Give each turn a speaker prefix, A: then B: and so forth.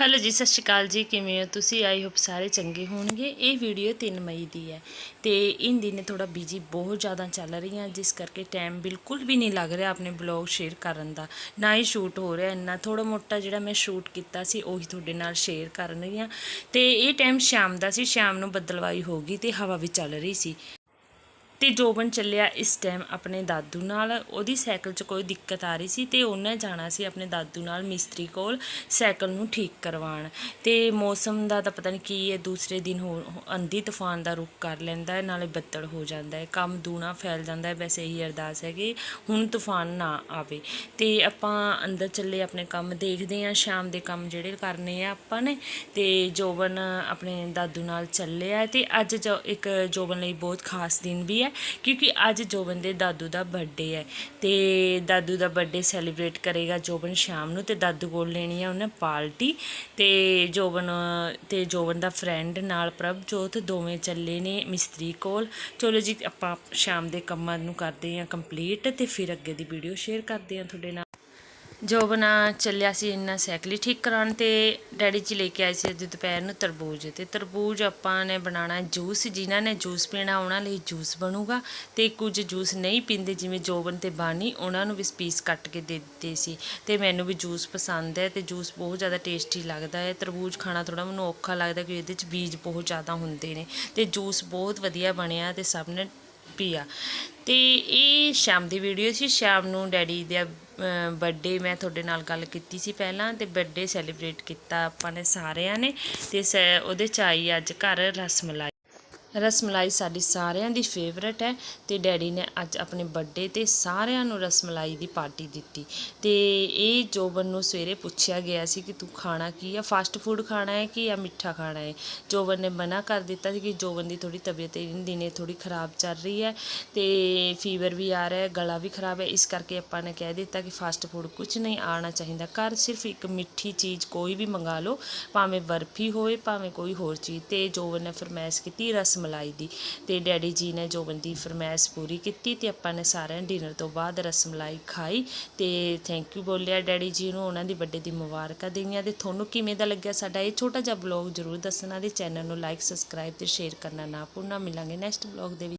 A: Hello ਜੀ, ਸਤਿ ਸ਼੍ਰੀ ਅਕਾਲ ਜੀ, ਕਿਵੇਂ ਹੋ? ਤੁਸੀਂ ਆਈ ਹੋਪ ਸਾਰੇ ਚੰਗੇ ਹੋਣਗੇ। ਇਹ ਵੀਡੀਓ 3 ਮਈ ਦੀ ਹੈ ਤੇ ਇਹ ਦਿਨ ਥੋੜਾ ਬਿਜ਼ੀ ਬਹੁਤ ਜ਼ਿਆਦਾ ਚੱਲ ਰਹੀ ਹਾਂ ਜਿਸ ਕਰਕੇ ਟਾਈਮ ਬਿਲਕੁਲ ਵੀ ਨਹੀਂ ਲੱਗ ਰਿਹਾ ਆਪਣੇ ਬਲੌਗ ਸ਼ੇਅਰ ਕਰਨ ਦਾ। ਨਾ ਹੀ ਸ਼ੂਟ ਹੋ ਰਿਹਾ, ਇੰਨਾ ਥੋੜਾ ਮੋਟਾ ਜਿਹੜਾ ਮੈਂ ਸ਼ੂਟ ਕੀਤਾ ਸੀ, ਉਹੀ ਤੁਹਾਡੇ ਨਾਲ ਸ਼ੇਅਰ ਕਰ ਰਹੀ ਹਾਂ। ਤੇ ਇਹ ਟਾਈਮ ਸ਼ਾਮ ਦਾ ਸੀ, ਸ਼ਾਮ ਨੂੰ ਬੱਦਲਵਾਈ ਹੋ ਗਈ ਤੇ ਹਵਾ ਵੀ ਚੱਲ ਰਹੀ ਸੀ। ਤੇ ਜੋਬਨ ਚੱਲਿਆ ਇਸ ਟਾਈਮ ਆਪਣੇ ਦਾਦੂ ਨਾਲ। ਉਹਦੀ ਸਾਈਕਲ 'ਚ ਕੋਈ ਦਿੱਕਤ ਆ ਰਹੀ ਸੀ ਤੇ ਉਹਨੇ ਜਾਣਾ ਸੀ ਆਪਣੇ ਦਾਦੂ ਨਾਲ ਮਿਸਤਰੀ ਕੋਲ ਸਾਈਕਲ ਨੂੰ ਠੀਕ ਕਰਵਾਉਣ। ਤੇ ਮੌਸਮ ਦਾ ਤਾਂ ਪਤਾ ਨਹੀਂ ਕੀ ਹੈ, ਦੂਸਰੇ ਦਿਨ ਹੋ, ਅੰਧੀ ਤੂਫਾਨ ਦਾ ਰੁਖ ਕਰ ਲੈਂਦਾ ਹੈ, ਨਾਲੇ ਬੱਦਲ ਹੋ ਜਾਂਦਾ ਹੈ, ਕੰਮ ਦੂਣਾ ਫੈਲ ਜਾਂਦਾ ਹੈ ਵੈਸੇ ਇਹੀ ਅਰਦਾਸ ਹੈ ਕਿ ਹੁਣ ਤੂਫਾਨ ਨਾ ਆਵੇ। ਤੇ ਆਪਾਂ ਅੰਦਰ ਚੱਲੇ, ਆਪਣੇ ਕੰਮ ਦੇਖਦੇ ਹਾਂ, ਸ਼ਾਮ ਦੇ ਕੰਮ ਜਿਹੜੇ ਕਰਨੇ ਆ ਆਪਾਂ ਨੇ, ਤੇ ਜੋਬਨ ਆਪਣੇ ਦਾਦੂ ਨਾਲ ਚੱਲਿਆ ਤੇ ਅੱਜ ਜੋ ਇੱਕ ਜੋਬਨ ਲਈ ਬਹੁਤ ਖਾਸ ਦਿਨ ਵੀ ਹੈ। ਕਿਉਂਕਿ ਅੱਜ ਜੋਬਨ ਦੇ ਦਾਦੂ ਦਾ ਬਰਥਡੇ ਹੈ ਤੇ ਦਾਦੂ ਦਾ ਬਰਥਡੇ ਸੈਲੀਬ੍ਰੇਟ ਕਰੇਗਾ ਜੋਬਨ ਸ਼ਾਮ ਨੂੰ ਤੇ ਦਾਦੂ ਕੋਲ ਲੈਣੀ ਹੈ ਉਹਨੇ ਪਾਰਟੀ ਤੇ ਜੋਬਨ ਤੇ ਜੋਬਨ ਦਾ ਫਰੈਂਡ ਨਾਲ ਪ੍ਰਭਜੋਤ ਦੋਵੇਂ ਚੱਲੇ ਨੇ ਮਿਸਤਰੀ ਕੋਲ। ਚਲੋ ਜੀ, ਆਪਾਂ ਸ਼ਾਮ ਦੇ ਕੰਮਾਂ ਨੂੰ ਕਰਦੇ ਹਾਂ ਕੰਪਲੀਟ ਤੇ ਫਿਰ ਅੱਗੇ ਦੀ ਵੀਡੀਓ ਸ਼ੇਅਰ ਕਰਦੇ ਹਾਂ ਤੁਹਾਡੇ ਨਾਲ। ਜੋਬਨਾ ਚੱਲਿਆ ਸੀ, ਇੰਨਾ ਸਾਈਕਲ ਠੀਕ ਕਰਾਉਣ ਤੇ ਡੈਡੀ ਜੀ ਲੈ ਕੇ ਆਏ ਸੀ ਅੱਜ ਦੁਪਹਿਰ ਨੂੰ ਤਰਬੂਜ ਤੇ। ਤਰਬੂਜ ਆਪਾਂ ਨੇ ਬਣਾਉਣਾ ਜੂਸ, ਜਿਨ੍ਹਾਂ ਨੇ ਜੂਸ ਪੀਣਾ ਉਹਨਾਂ ਲਈ ਜੂਸ ਬਣੂਗਾ ਤੇ ਕੁਝ ਜੂਸ ਨਹੀਂ ਪੀਂਦੇ, ਜਿਵੇਂ ਜੋਬਨ ਤੇ ਬਾਨੀ, ਉਹਨਾਂ ਨੂੰ ਵੀ ਪੀਸ ਕੱਟ ਕੇ ਦੇ ਦਿੱਤੇ ਸੀ। ਤੇ ਮੈਨੂੰ ਵੀ ਜੂਸ ਪਸੰਦ ਹੈ ਤੇ ਜੂਸ ਬਹੁਤ ਜ਼ਿਆਦਾ ਟੇਸਟੀ ਲੱਗਦਾ ਹੈ। ਤਰਬੂਜ ਖਾਣਾ ਥੋੜਾ ਮੈਨੂੰ ਔਖਾ ਲੱਗਦਾ ਕਿ ਇਹਦੇ ਚ ਬੀਜ ਬਹੁਤ ਜ਼ਿਆਦਾ ਹੁੰਦੇ ਨੇ ਤੇ ਜੂਸ ਬਹੁਤ ਵਧੀਆ ਬਣਿਆ ਤੇ ਸਭ ਨੇ ਪੀਆ। ਤੇ ਇਹ ਸ਼ਾਮ ਦੀ ਵੀਡੀਓ ਸੀ, ਸ਼ਾਮ ਨੂੰ ਡੈਡੀ ਦਾ ਬਰਥਡੇ ਮੈਂ ਤੁਹਾਡੇ ਨਾਲ ਗੱਲ ਕੀਤੀ ਸੀ ਪਹਿਲਾਂ ਤੇ ਬਰਥਡੇ ਸੈਲੀਬ੍ਰੇਟ ਕੀਤਾ ਆਪਾਂ ਨੇ ਸਾਰਿਆਂ ਨੇ ਤੇ ਸ- ਉਹਦੇ ਚ ਆਈ ਅੱਜ ਘਰ ਰਸਮਲਾਈ। ਰਸਮਲਾਈ ਸਾਡੀ ਸਾਰਿਆਂ ਦੀ ਫੇਵਰਟ ਹੈ ਤੇ ਡੈਡੀ ਨੇ ਅੱਜ ਆਪਣੇ ਬਰਥਡੇ ਤੇ ਸਾਰਿਆਂ ਨੂੰ ਰਸਮਲਾਈ ਦੀ ਪਾਰਟੀ ਦਿੱਤੀ। ਤੇ ਇਹ ਜੋਬਨ ਨੂੰ ਸਵੇਰੇ ਪੁੱਛਿਆ ਗਿਆ ਸੀ ਕਿ ਤੂੰ ਖਾਣਾ ਕੀ ਆ? ਫਾਸਟ ਫੂਡ ਖਾਣਾ ਹੈ ਕਿ ਆ ਮਿੱਠਾ ਖਾਣਾ ਹੈ? ਜੋਬਨ ਨੇ ਮਨਾ ਕਰ ਦਿੱਤਾ ਸੀ ਕਿ ਜੋਬਨ ਦੀ ਥੋੜੀ ਤਬੀਅਤ ਇਨ ਦਿਨੇ ਥੋੜੀ ਖਰਾਬ ਚੱਲ ਰਹੀ ਹੈ ਤੇ ਫੀਵਰ ਵੀ ਆ ਰਿਹਾ ਹੈ, ਗਲਾ ਵੀ ਖਰਾਬ ਹੈ। ਇਸ ਕਰਕੇ ਆਪਾਂ ਨੇ ਕਹਿ ਦਿੱਤਾ ਕਿ ਫਾਸਟ ਫੂਡ ਕੁਝ ਨਹੀਂ ਆਣਾ ਚਾਹੀਦਾ। ਘਰ ਸਿਰਫ ਇੱਕ ਮਿੱਠੀ ਚੀਜ਼ ਕੋਈ ਵੀ ਮੰਗਾ ਲਓ, ਭਾਵੇਂ ਬਰਫੀ ਹੋਵੇ, ਭਾਵੇਂ ਕੋਈ ਹੋਰ ਚੀਜ਼। ਤੇ ਜੋਬਨ ਨੇ ਫਰਮਾਇਸ਼ ਕੀਤੀ ਰਸ ਮਲਾਈ ਦੀ। ਤੇ ਡੈਡੀ ਜੀ ਨੇ ਜੋਬਨ ਦੀ ਫਰਮਾਇਸ਼ ਪੂਰੀ ਕੀਤੀ ਤੇ ਆਪਾਂ ਨੇ ਸਾਰਿਆਂ ਡਿਨਰ ਤੋਂ ਬਾਅਦ ਰਸ ਮਲਾਈ ਖਾਈ ਤੇ ਥੈਂਕ ਯੂ ਬੋਲਿਆ ਡੈਡੀ ਜੀ ਨੂੰ, ਉਹਨਾਂ ਦੀ ਬਰਥਡੇ ਦੀ ਮੁਬਾਰਕਾਂ ਦੇਈਆਂ ਤੇ ਤੁਹਾਨੂੰ ਕਿਵੇਂ ਦਾ ਲੱਗਿਆ ਸਾਡਾ ਇਹ ਛੋਟਾ ਜਿਹਾ ਬਲੌਗ ਜਰੂਰ ਦੱਸਣਾ ਤੇ ਚੈਨਲ ਨੂੰ ਲਾਈਕ ਸਬਸਕ੍ਰਾਈਬ ਤੇ ਸ਼ੇਅਰ ਕਰਨਾ ਨਾ ਭੁੱਲਣਾ। ਮਿਲਾਂਗੇ ਨੈਕਸਟ ਬਲੌਗ ਦੇ ਵਿੱਚ।